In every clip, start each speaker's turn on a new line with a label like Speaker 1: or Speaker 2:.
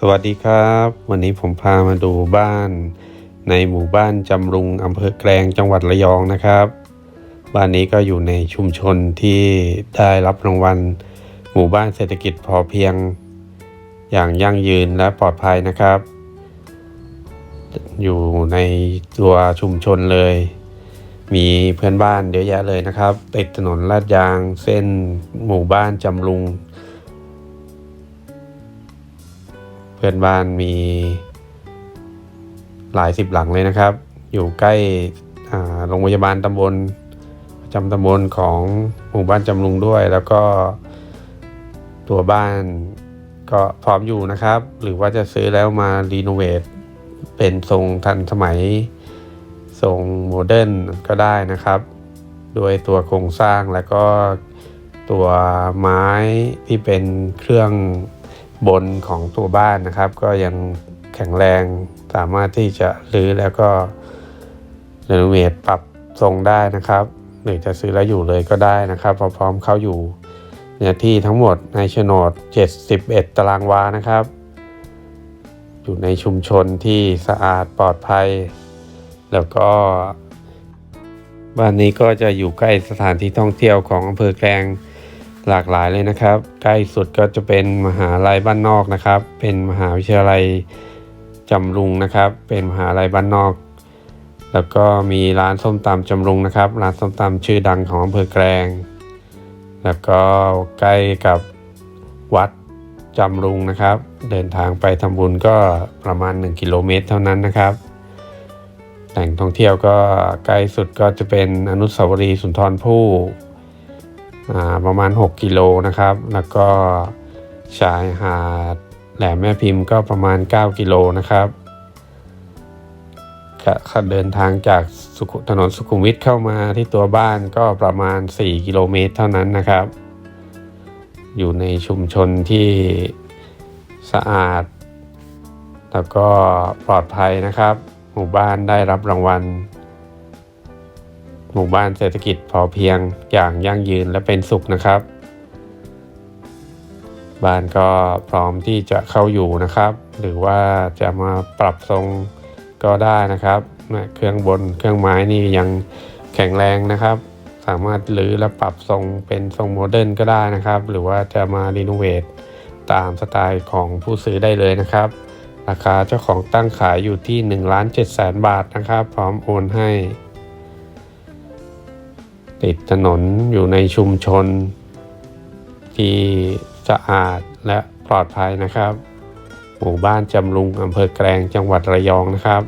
Speaker 1: สวัสดีครับ วันนี้ผมพามาดูบ้าน ในหมู่บ้านจำรุงอำเภอแกลงจังหวัดระยองนะครับ บ้านนี้ก็อยู่ในชุมชนที่ได้รับรางวัล หมู่บ้านเศรษฐกิจพอเพียง อย่างยั่งยืนและปลอดภัยนะครับ อยู่ในตัวชุมชนเลย มีเพื่อนบ้านเยอะแยะเลยนะครับ ติดถนนลาดยางเส้นหมู่บ้านจำรุง เพื่อนบ้านมีหลายสิบหลังเลยนะครับ อยู่ใกล้โรงพยาบาลตำบลประจำตำบลของหมู่บ้านจำลุงด้วย แล้วก็ตัวบ้านก็พร้อมอยู่นะครับ หรือว่าจะซื้อแล้วมารีโนเวทเป็นทรงทันสมัย ทรงโมเดิร์นก็ได้นะครับโดยตัวโครงสร้างแล้วก็ตัวไม้ที่เป็นเครื่อง บนของตัวบ้านนะครับ ก็ยังแข็งแรงสามารถที่จะรื้อแล้วก็รีโนเวทปรับทรงได้นะครับ หรือจะซื้อแล้วอยู่เลยก็ได้นะครับพร้อมเข้าอยู่เนื้อที่ทั้งหมดในโฉนด 71 ตารางวานะครับ อยู่ในชุมชนที่สะอาดปลอดภัย แล้วก็บ้านนี้ก็จะอยู่ใกล้สถานที่ท่องเที่ยวของอำเภอแกลง หลากหลายเลยนะครับ ใกล้สุดก็จะเป็นมหาลัยบ้านนอกนะครับ เป็นมหาวิทยาลัยจำรุงนะครับ เป็นมหาลัยบ้านนอก แล้วก็มีร้านส้มตำจำรุงนะครับ ร้านส้มตำชื่อดังของอำเภอแกลง แล้วก็ใกล้กับวัดจำรุงนะครับ เดินทางไปทำบุญก็ประมาณ 1 กิโลเมตรเท่านั้นนะครับแหล่งท่องเที่ยวก็ใกล้สุดก็จะเป็นอนุสาวรีย์สุนทรภู่ ประมาณ 6 กิโลนะครับ แล้วก็ชายหาดแหลมแม่พิมพ์ก็ประมาณ 9 กิโลนะครับก็เดินทางจากถนนสุขุมวิทเข้ามาที่ตัวบ้านก็ประมาณ 4 กิโลเมตรเท่านั้นนะครับ อยู่ในชุมชนที่สะอาด แล้วก็ปลอดภัยนะครับ หมู่บ้านได้รับรางวัล หมู่บ้านเศรษฐกิจพอเพียงอย่างยั่งยืนและเป็นสุขนะครับ บ้านก็พร้อมที่จะเข้าอยู่นะครับ หรือว่าจะมาปรับทรงก็ได้นะครับเครื่องบนเครื่องไม้นี่ยังแข็งแรงนะครับ สามารถรื้อและปรับทรงเป็นทรงโมเดิร์นก็ได้นะครับ หรือว่าจะมารีโนเวทตามสไตล์ของผู้ซื้อได้เลยนะครับ ราคาเจ้าของตั้งขายอยู่ที่1นึ่งล้านเจ็ดแสนบาทนะครับ พร้อมโอนให้ ติดถนนอยู่ในชุมชน ที่สะอาดและปลอดภัยนะครับ หมู่บ้านจำลุงอำเภอแกลงจังหวัดระยองนะครับ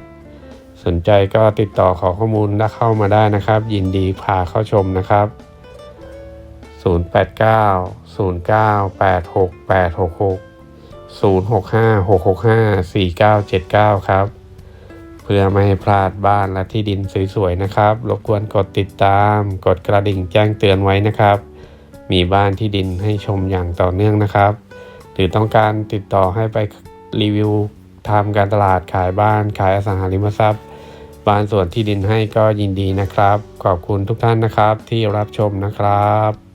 Speaker 1: สนใจก็ติดต่อขอข้อมูลและเข้ามาได้นะครับ ยินดีพาเข้าชมนะครับ 089 0986 866 0656654979 ครับ พื่อไม่ให้พลาดบ้านและที่ดินสวยๆนะครับ รบกวนกดติดตาม กดกระดิ่งแจ้งเตือนไว้นะครับ มีบ้านที่ดินให้ชมอย่างต่อเนื่องนะครับ หรือต้องการติดต่อให้ไปรีวิวทำการตลาดขายบ้านขายอสังหาริมทรัพย์ บ้านส่วนที่ดินให้ก็ยินดีนะครับ ขอบคุณทุกท่านนะครับที่รับชมนะครับ